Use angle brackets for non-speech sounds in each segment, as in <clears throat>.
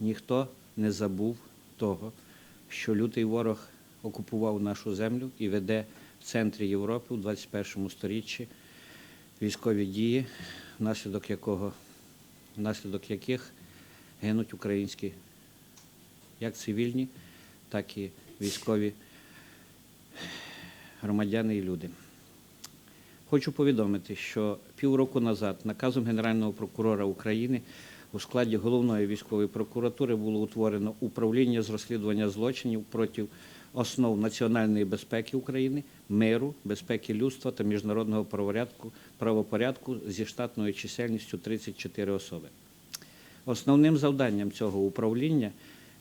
ніхто не забув того, що лютий ворог окупував нашу землю і веде в центрі Європи у 21 сторіччі військові дії, внаслідок якого внаслідок яких гинуть українські як цивільні, так і військові громадяни і люди. Хочу повідомити, що півроку назад наказом Генерального прокурора України у складі головної військової прокуратури було утворено управління з розслідування злочинів проти основ національної безпеки України, миру, безпеки людства та міжнародного правопорядку, правопорядку зі штатною чисельністю 34 особи. Основним завданням цього управління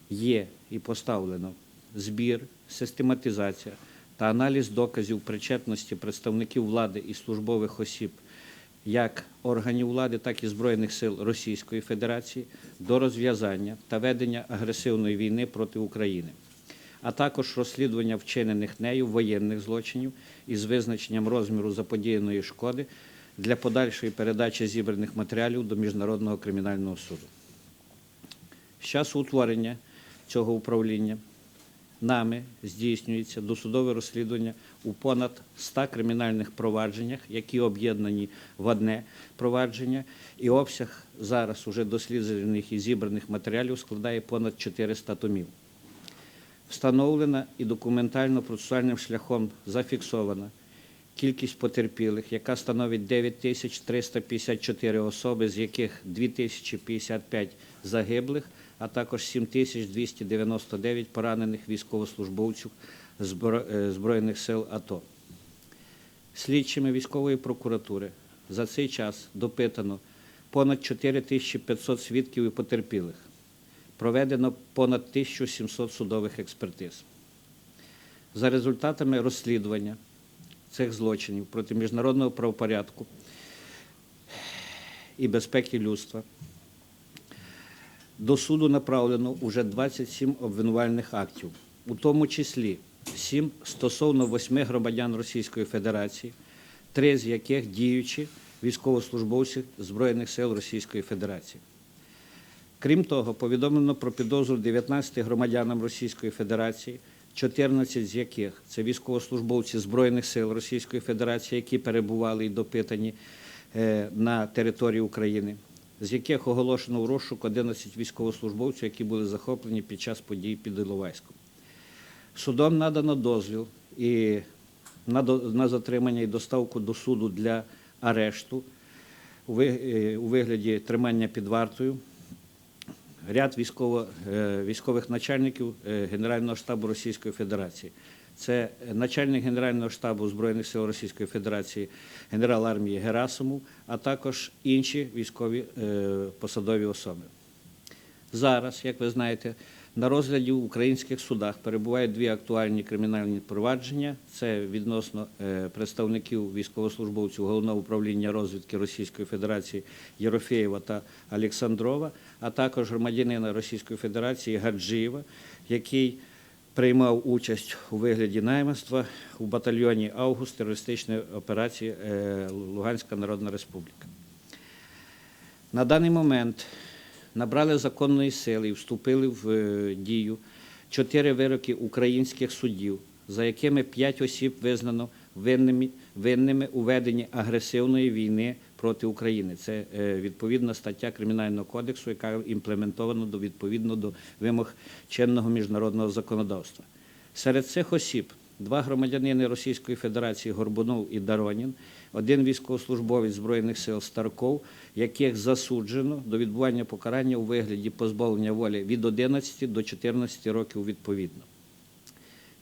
є і поставлено збір, систематизація та аналіз доказів причетності представників влади і службових осіб як органів влади, так і Збройних сил Російської Федерації до розв'язання та ведення агресивної війни проти України, а також розслідування вчинених нею воєнних злочинів із визначенням розміру заподіяної шкоди для подальшої передачі зібраних матеріалів до Міжнародного кримінального суду. З часу утворення цього управління нами здійснюється досудове розслідування у понад 100 кримінальних провадженнях, які об'єднані в одне провадження, і обсяг зараз уже досліджених і зібраних матеріалів складає понад 400 томів. Встановлена і документально процесуальним шляхом зафіксована кількість потерпілих, яка становить 9354 особи, з яких 2055 загиблих, а також 7299 поранених військовослужбовців е, Збройних сил АТО. Слідчими військової прокуратури за цей час допитано понад 4500 свідків і потерпілих. Проведено понад 1700 судових експертиз. За результатами розслідування цих злочинів проти міжнародного правопорядку і безпеки людства до суду направлено уже 27 обвинувальних актів, у тому числі 7 стосовно 8 громадян Російської Федерації, 3 з яких діючі військовослужбовці Збройних сил Російської Федерації. Крім того, повідомлено про підозру 19 громадянам Російської Федерації, 14 з яких це військовослужбовці Збройних сил Російської Федерації, які перебували і допитані е, на території України, з яких оголошено в розшук 11 військовослужбовців, які були захоплені під час подій під Іловайськом. Судом надано дозвіл і на, затримання і доставку до суду для арешту е, у вигляді тримання під вартою ряд військово, е, військових начальників е, Генерального штабу Російської Федерації. Це начальник Генерального штабу Збройних сил Російської Федерації, генерал армії Герасимов, а також інші військові е, посадові особи. Зараз, як ви знаєте, на розгляді в українських судах перебувають дві актуальні кримінальні провадження. Це відносно е, представників військовослужбовців Головного управління розвідки Російської Федерації Єрофєєва та Олександрова, а також громадянина Російської Федерації Гаджиєва, який приймав участь у вигляді найманства у батальйоні Август терористичної операції е, Луганська Народна Республіка. На даний момент набрали законної сили і вступили в е, дію чотири вироки українських судів, за якими п'ять осіб визнано винними, винними у веденні агресивної війни проти України. Це е, відповідна стаття Кримінального кодексу, яка імплементована до відповідно до вимог чинного міжнародного законодавства. Серед цих осіб два громадянини Російської Федерації Горбунов і Даронін, один військовослужбовець Збройних сил Старков, яких засуджено до відбування покарання у вигляді позбавлення волі від 11 до 14 років відповідно.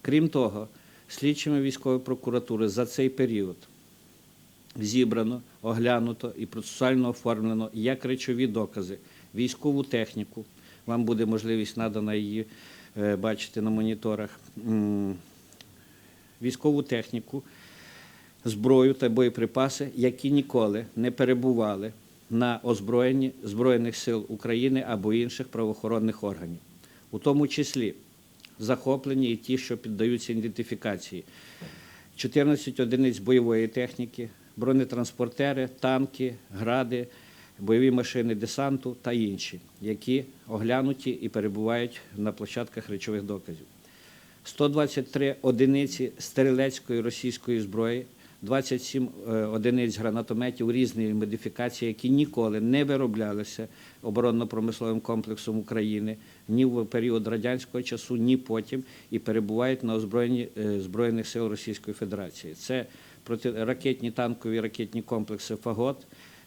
Крім того, слідчими військової прокуратури за цей період зібрано, оглянуто і процесуально оформлено як речові докази, військову техніку. Вам буде можливість надана її е, бачити на моніторах. Військову техніку, зброю та боєприпаси, які ніколи не перебували на озброєнні Збройних сил України або інших правоохоронних органів, у тому числі захоплені і ті, що піддаються ідентифікації. 14 одиниць бойової техніки, бронетранспортери, танки, гради, бойові машини десанту та інші, які оглянуті і перебувають на площадках речових доказів. 123 одиниці стрілецької російської зброї, 27 е, одиниць гранатометів різної модифікації, які ніколи не вироблялися оборонно-промисловим комплексом України ні в період радянського часу, ні потім, і перебувають на озброєнні е, Збройних сил Російської Федерації. Це протиракетні танкові ракетні комплекси «Фагот»,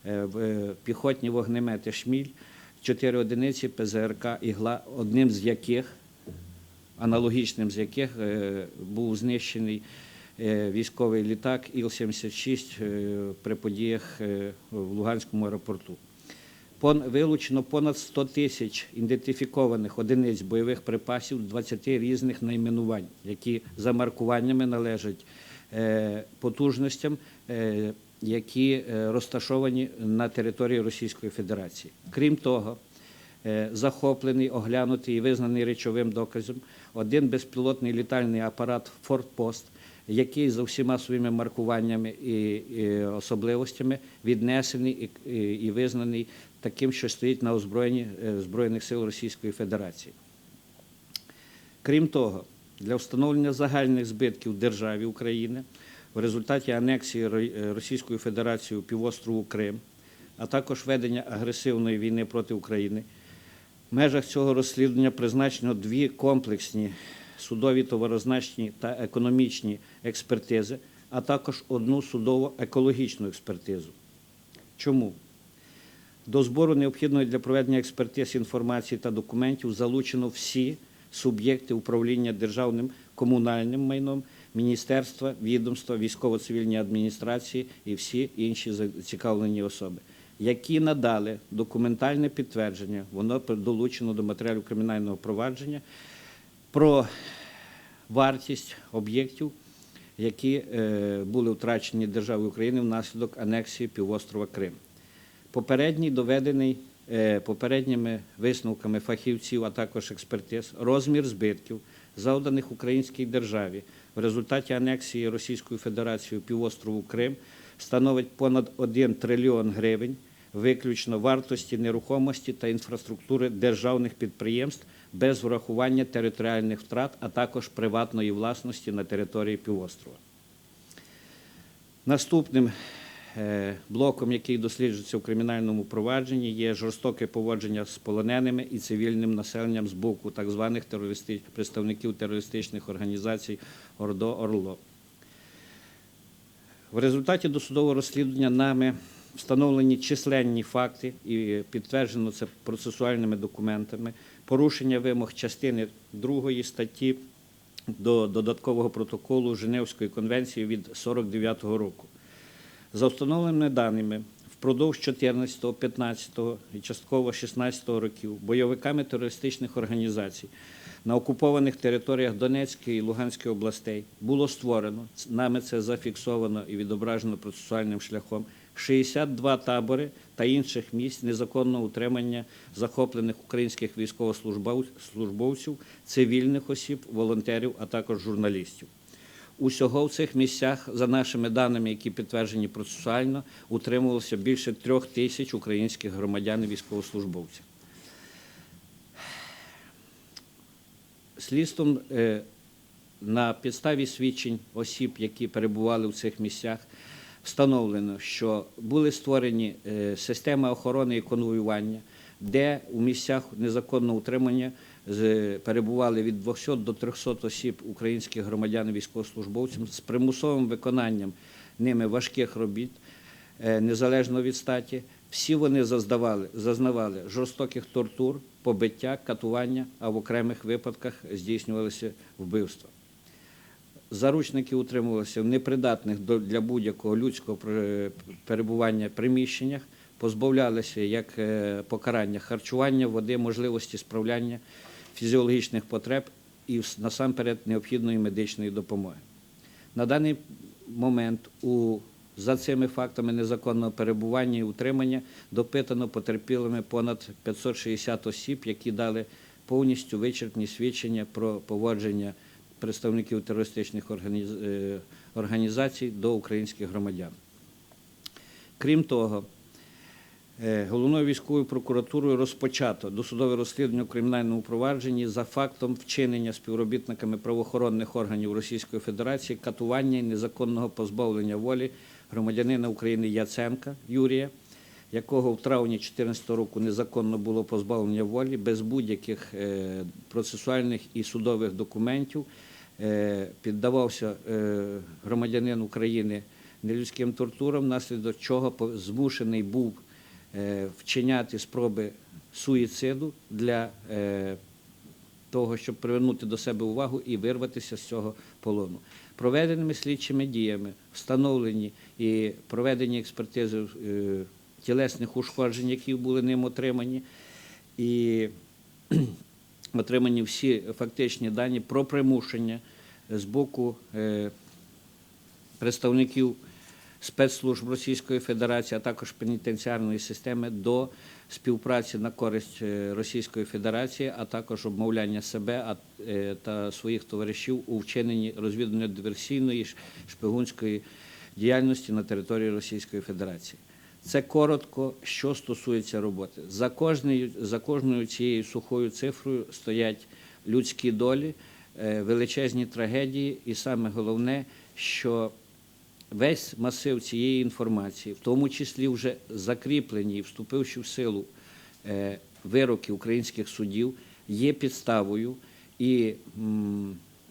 е, е, піхотні вогнемети «Шміль», 4 одиниці ПЗРК «Ігла», одним з яких аналогічним з яких е, був знищений військовий літак Іл-76 е, при подіях в Луганському аеропорту. Вилучено понад 100 тисяч ідентифікованих одиниць бойових припасів 20 різних найменувань, які за маркуваннями належать потужностям, е, які е, розташовані на території Російської Федерації. Крім того, е, захоплений, оглянутий і визнаний речовим доказом один безпілотний літальний апарат «Фортпост», який за всіма своїми маркуваннями і, особливостями віднесений і, визнаний таким, що стоїть на озброєнні е, Збройних сил Російської Федерації. Крім того, для встановлення загальних збитків державі України в результаті анексії е, Російською Федерацією півострову Крим, а також ведення агресивної війни проти України, в межах цього розслідування призначено дві комплексні судові товарозначні та економічні експертизи, а також одну судово-екологічну експертизу. Чому? До збору необхідної для проведення експертиз інформації та документів залучено всі суб'єкти управління державним комунальним майном, міністерства, відомства, військово-цивільні адміністрації і всі інші зацікавлені особи, які надали документальне підтвердження, воно долучено до матеріалів кримінального провадження про вартість об'єктів, які е, були втрачені державою України внаслідок анексії півострова Крим. Попередній доведений попередніми висновками фахівців, а також експертиз, розмір збитків, завданих українській державі в результаті анексії Російською Федерацією півострову Крим, становить понад 1 трильйон гривень виключно вартості нерухомості та інфраструктури державних підприємств без врахування територіальних втрат, а також приватної власності на території півострова. Наступним е, блоком, який досліджується в кримінальному провадженні, є жорстоке поводження з полоненими і цивільним населенням з боку так званих терористи... представників терористичних організацій Ордо Орло. В результаті досудового розслідування нами встановлені численні факти і підтверджено це процесуальними документами, порушення вимог частини 2 статті до додаткового протоколу Женевської конвенції від 49-го року. За встановленими даними, впродовж 14, 15 і частково 16 років бойовиками терористичних організацій на окупованих територіях Донецької і Луганської областей було створено, нами це зафіксовано і відображено процесуальним шляхом, 62 табори та інших місць незаконного утримання захоплених українських військовослужбовців, цивільних осіб, волонтерів, а також журналістів. Усього в цих місцях, за нашими даними, які підтверджені процесуально, утримувалося більше трьох тисяч українських громадян і військовослужбовців. Слідством е, на підставі свідчень осіб, які перебували в цих місцях, встановлено, що були створені е, системи охорони і конвоювання, де у місцях незаконного утримання перебували від 200 до 300 осіб українських громадян військовослужбовців з примусовим виконанням ними важких робіт, е, незалежно від статі. Всі вони зазнавали, зазнавали жорстоких тортур, побиття, катування, а в окремих випадках здійснювалися вбивства. Заручники утримувалися в непридатних для будь-якого людського перебування приміщеннях, позбавлялися як е, покарання харчування, води, можливості справляння фізіологічних потреб і насамперед необхідної медичної допомоги. На даний момент у за цими фактами незаконного перебування і утримання допитано потерпілими понад 560 осіб, які дали повністю вичерпні свідчення про поводження представників терористичних е, організацій до українських громадян. Крім того, Головною військовою прокуратурою розпочато досудове розслідування у кримінальному провадженні за фактом вчинення співробітниками правоохоронних органів Російської Федерації катування і незаконного позбавлення волі громадянина України Яценка Юрія, якого в травні 2014 року незаконно було позбавлення волі без будь-яких е, процесуальних і судових документів. Е, Піддавався е, громадянин України нелюдським тортурам, внаслідок чого змушений був е, вчиняти спроби суїциду для е, того, щоб привернути до себе увагу і вирватися з цього полону. Проведеними слідчими діями встановлені і проведені експертизи е, тілесних ушкоджень, які були ним отримані, і <clears throat> отримані всі фактичні дані про примушення з боку е, представників спецслужб Російської Федерації, а також пенітенціарної системи до співпраці на користь е, Російської Федерації, а також обмовляння себе е, та своїх товаришів у вчиненні розвідувально-диверсійної шпигунської діяльності на території Російської Федерації. Це коротко, що стосується роботи. За кожною, за кожною цією сухою цифрою стоять людські долі, е, величезні трагедії, і саме головне, що весь масив цієї інформації, в тому числі вже закріплені і вступивши в силу е, вироки українських судів, є підставою і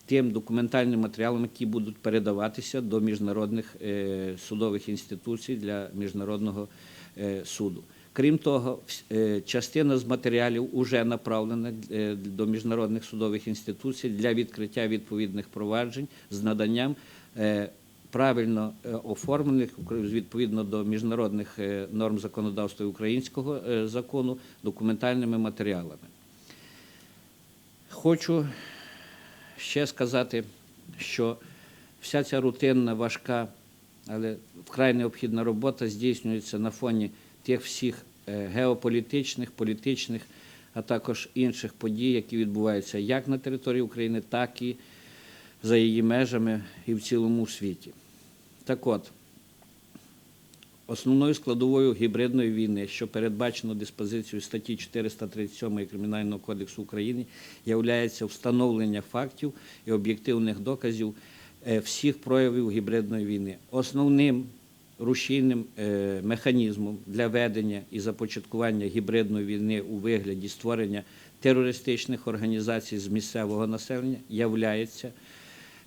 тим документальним матеріалом, які будуть передаватися до міжнародних е, судових інституцій для міжнародного е, суду. Крім того, частина з матеріалів вже направлена до міжнародних судових інституцій для відкриття відповідних проваджень з наданням правильно е, оформлених відповідно до міжнародних е, норм законодавства українського е, закону документальними матеріалами. Хочу ще сказати, що вся ця рутинна, важка, але вкрай необхідна робота здійснюється на фоні тих всіх геополітичних, політичних, а також інших подій, які відбуваються як на території України, так і за її межами і в цілому світі. Так от, Основною складовою гібридної війни, що передбачено диспозицією статті 437 Кримінального кодексу України, є встановлення фактів і об'єктивних доказів е, всіх проявів гібридної війни. Основним рушійним е, механізмом для ведення і започаткування гібридної війни у вигляді створення терористичних організацій з місцевого населення являється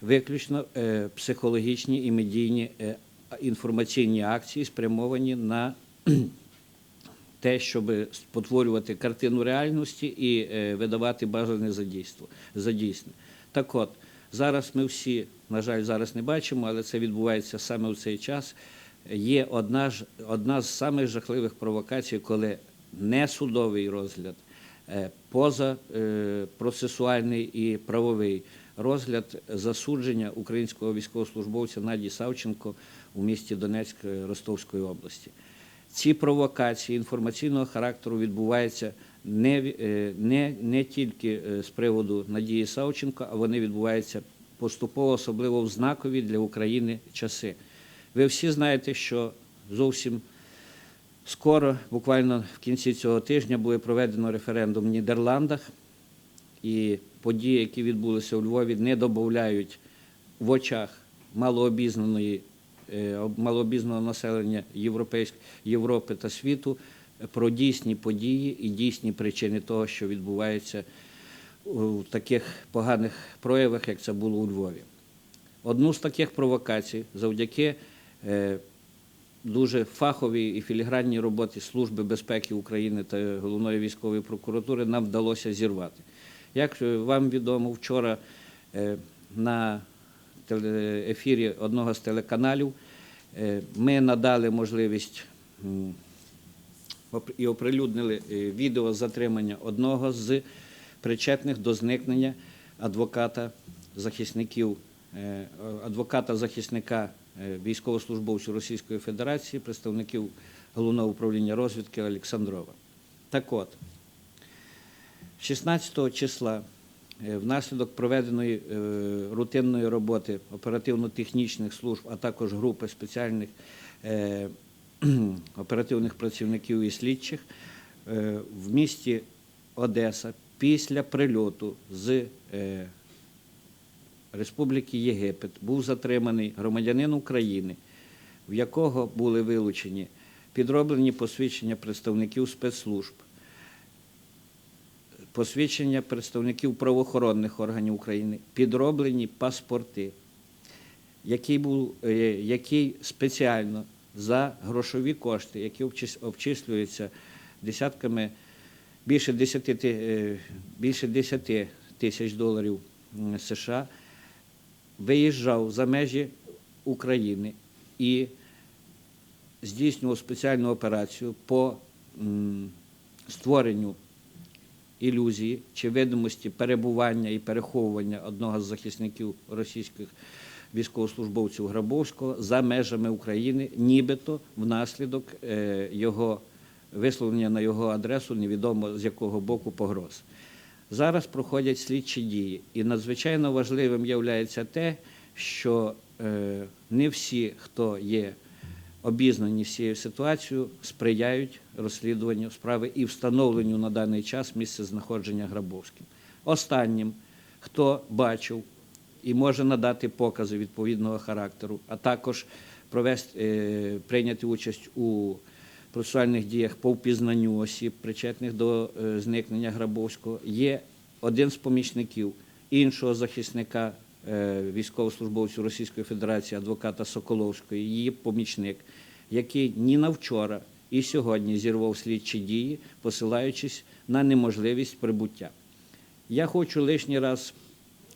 виключно е, психологічні і медійні е, інформаційні акції, спрямовані на <clears throat> те, щоб спотворювати картину реальності і е, видавати бажане за дійсне. Так от зараз ми всі, на жаль, зараз не бачимо, але це відбувається саме у цей час. Є одна ж одна з самих жахливих провокацій, коли не судовий розгляд, е, поза е, процесуальний і правовий розгляд засудження українського військовослужбовця Наді Савченко у місті Донецьк е, Ростовської області. Ці провокації інформаційного характеру відбуваються не, е, не, не тільки е, з приводу Надії Савченко, а вони відбуваються поступово, особливо в знакові для України часи. Ви всі знаєте, що зовсім скоро, буквально в кінці цього тижня, буде проведено референдум в Нідерландах, і події, які відбулися у Львові, не додають в очах малообізнаної, е, малообізнаного населення Європи та світу про дійсні події і дійсні причини того, що відбувається у таких поганих проявах, як це було у Львові. Одну з таких провокацій завдяки е, дуже фаховій і філігранній роботі Служби безпеки України та Головної військової прокуратури нам вдалося зірвати. Як вам відомо, вчора е, на ефірі одного з телеканалів е, ми надали можливість і оприлюднили е, відео затримання одного з причетних до зникнення адвоката захисників, адвоката захисника військовослужбовців Російської Федерації, представників головного управління розвідки Олександрова. Так от, 16 числа е, внаслідок проведеної е, рутинної роботи оперативно-технічних служб, а також групи спеціальних е, оперативних працівників і слідчих в місті Одеса після прильоту з Республіки Єгипет був затриманий громадянин України, в якого були вилучені підроблені посвідчення представників спецслужб, посвідчення представників правоохоронних органів України, підроблені паспорти, який був е, який спеціально за грошові кошти, які обчислюються десятками більше 10, е, більше 10 тисяч доларів США, виїжджав за межі України і здійснював спеціальну операцію по створенню ілюзії чи видимості перебування і переховування одного з захисників російських військовослужбовців Грабовського за межами України, нібито внаслідок е, його висловлення на його адресу невідомо з якого боку погроз. Зараз проходять слідчі дії, і надзвичайно важливим є те, що е, не всі, хто є обізнані з цією ситуацією, сприяють розслідуванню справи і встановленню на даний час місця знаходження Грабовським. Останнім, хто бачив і може надати покази відповідного характеру, а також провести, е, прийняти участь у процесуальних діях по впізнанню осіб, причетних до е, зникнення Грабовського, є один з помічників іншого захисника е, військовослужбовців Російської Федерації, адвоката Соколовської, її помічник, який ні на вчора і сьогодні зірвав слідчі дії, посилаючись на неможливість прибуття. Я хочу лишній раз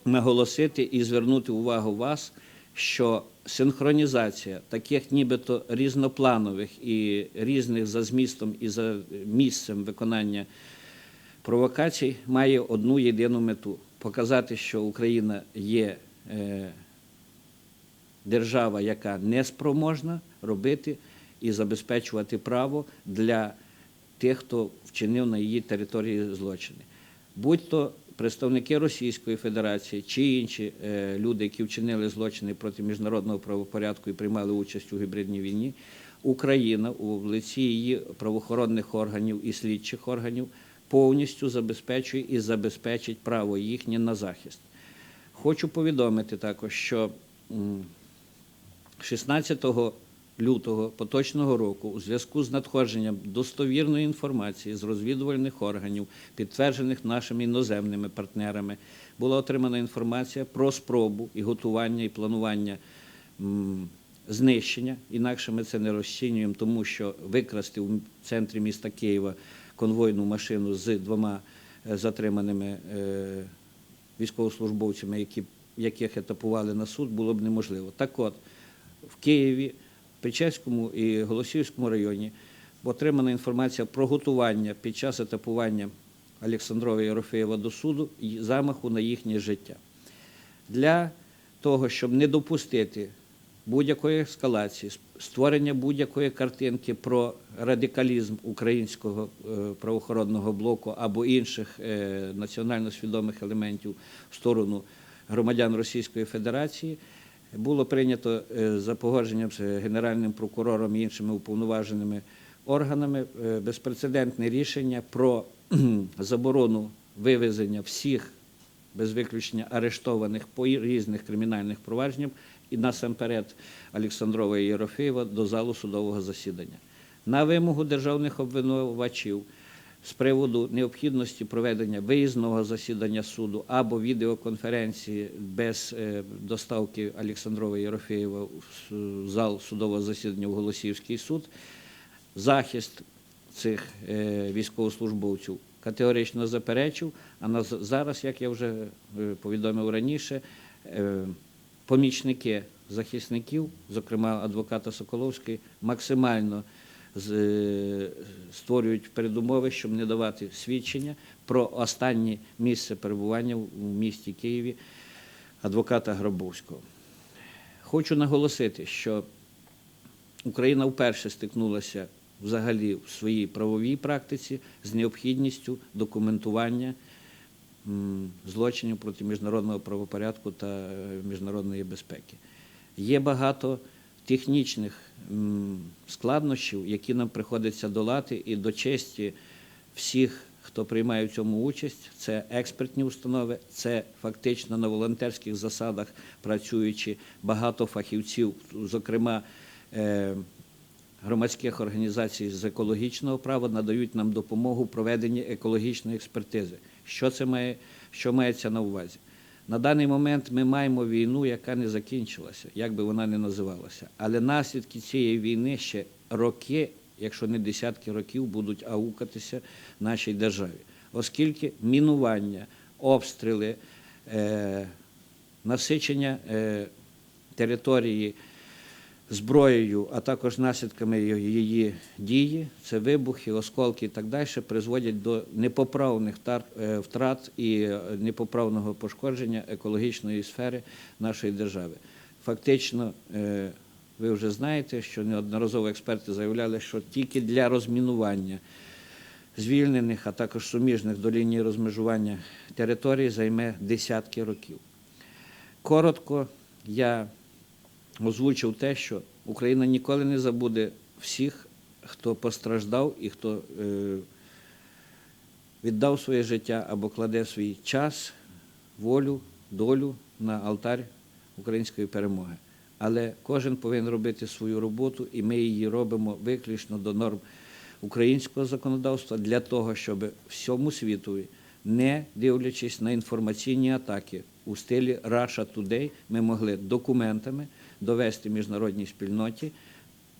наголосити і звернути увагу вас, що синхронізація таких нібито різнопланових і різних за змістом і за місцем виконання провокацій має одну єдину мету показати, що Україна є е, держава, яка не спроможна робити і забезпечувати право для тих, хто вчинив на її території злочини. Будь-то представники Російської Федерації чи інші е, люди, які вчинили злочини проти міжнародного правопорядку і приймали участь у гібридній війні, Україна у лиці її правоохоронних органів і слідчих органів повністю забезпечує і забезпечить право їхнє на захист. Хочу повідомити також, що 16 лютого поточного року у зв'язку з надходженням достовірної інформації з розвідувальних органів, підтверджених нашими іноземними партнерами, була отримана інформація про спробу і готування і планування знищення. Інакше ми це не розцінюємо, тому що викрасти в центрі міста Києва конвойну машину з двома е, затриманими е, військовослужбовцями, які, яких етапували на суд, було б неможливо. Так от, в Києві, Печерському і Голосіївському районі отримана інформація про готування під час етапування Олександрова Єрофеєва до суду і замаху на їхнє життя. Для того, щоб не допустити будь-якої ескалації, створення будь-якої картинки про радикалізм українського е, правоохоронного блоку або інших е, національно свідомих елементів в сторону громадян Російської Федерації, було прийнято е, за погодженням з Генеральним прокурором і іншими уповноваженими органами безпрецедентне рішення про <clears throat> заборону вивезення всіх без виключення арештованих по різних кримінальних провадженнях і насамперед Олександрова і Єрофеєва до залу судового засідання. На вимогу державних обвинувачів з приводу необхідності проведення виїзного засідання суду або відеоконференції без е, доставки Олександрова і в зал судового засідання в Голосіївський суд, захист цих е, військовослужбовців категорично заперечив. А зараз, як я вже е, повідомив раніше, помічники захисників, зокрема адвоката Соколовський, максимально е, створюють передумови, щоб не давати свідчення про останнє місце перебування в місті Києві адвоката Гробовського. Хочу наголосити, що Україна вперше стикнулася взагалі в своїй правовій практиці з необхідністю документування злочинів проти міжнародного правопорядку та е, міжнародної безпеки. Є багато технічних складнощів, які нам приходиться долати, і до честі всіх, хто приймає в цьому участь, це експертні установи, це фактично на волонтерських засадах працюючи багато фахівців, зокрема. Громадських організацій з екологічного права надають нам допомогу в проведенні екологічної експертизи. Що це має, що мається на увазі? На даний момент ми маємо війну, яка не закінчилася, як би вона не називалася. Але наслідки цієї війни ще роки, якщо не десятки років, будуть аукатися нашій державі, оскільки мінування, обстріли, е, насичення е, території зброєю, а також наслідками її дії, це вибухи, осколки і так далі, призводять до непоправних е, втрат і е, непоправного пошкодження екологічної сфери нашої держави. Фактично, е, ви вже знаєте, що неодноразово експерти заявляли, що тільки для розмінування звільнених, а також суміжних до лінії розмежування територій займе десятки років. Коротко, я озвучив те, що Україна ніколи не забуде всіх, хто постраждав і хто е, віддав своє життя або кладе свій час, волю, долю на алтарь української перемоги. Але кожен повинен робити свою роботу, і ми її робимо виключно до норм українського законодавства для того, щоб всьому світові, не дивлячись на інформаційні атаки у стилі Russia Today, ми могли документами довести міжнародній спільноті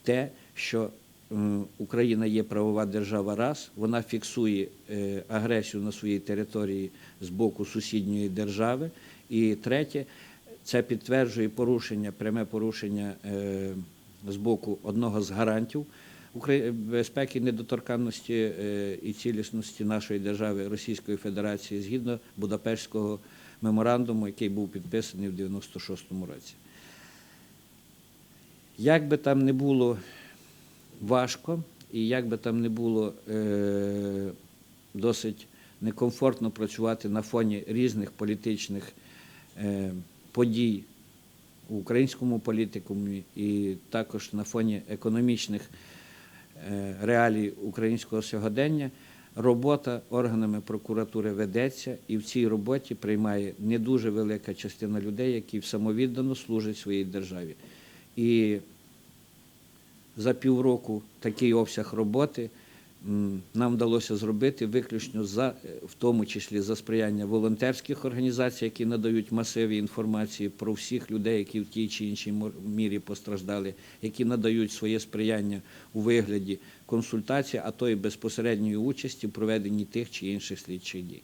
те, що е, Україна є правова держава раз, вона фіксує е, агресію на своїй території з боку сусідньої держави. І третє, це підтверджує порушення, пряме порушення е, з боку одного з гарантів безпеки, недоторканності і цілісності нашої держави Російської Федерації згідно Будапештського меморандуму, який був підписаний в 96-му році. Як би там не було важко, і як би там не було е, досить некомфортно працювати на фоні різних політичних е, подій у українському політикумі і також на фоні економічних е, реалій українського сьогодення, робота органами прокуратури ведеться, і в цій роботі приймає не дуже велика частина людей, які самовіддано служать своїй державі. І за півроку такий обсяг роботи нам вдалося зробити виключно за, е, в тому числі за сприяння волонтерських організацій, які надають масиві інформації про всіх людей, які в тій чи іншій мірі постраждали, які надають своє сприяння у вигляді консультацій, а то і безпосередньої участі в проведенні тих чи інших слідчих дій.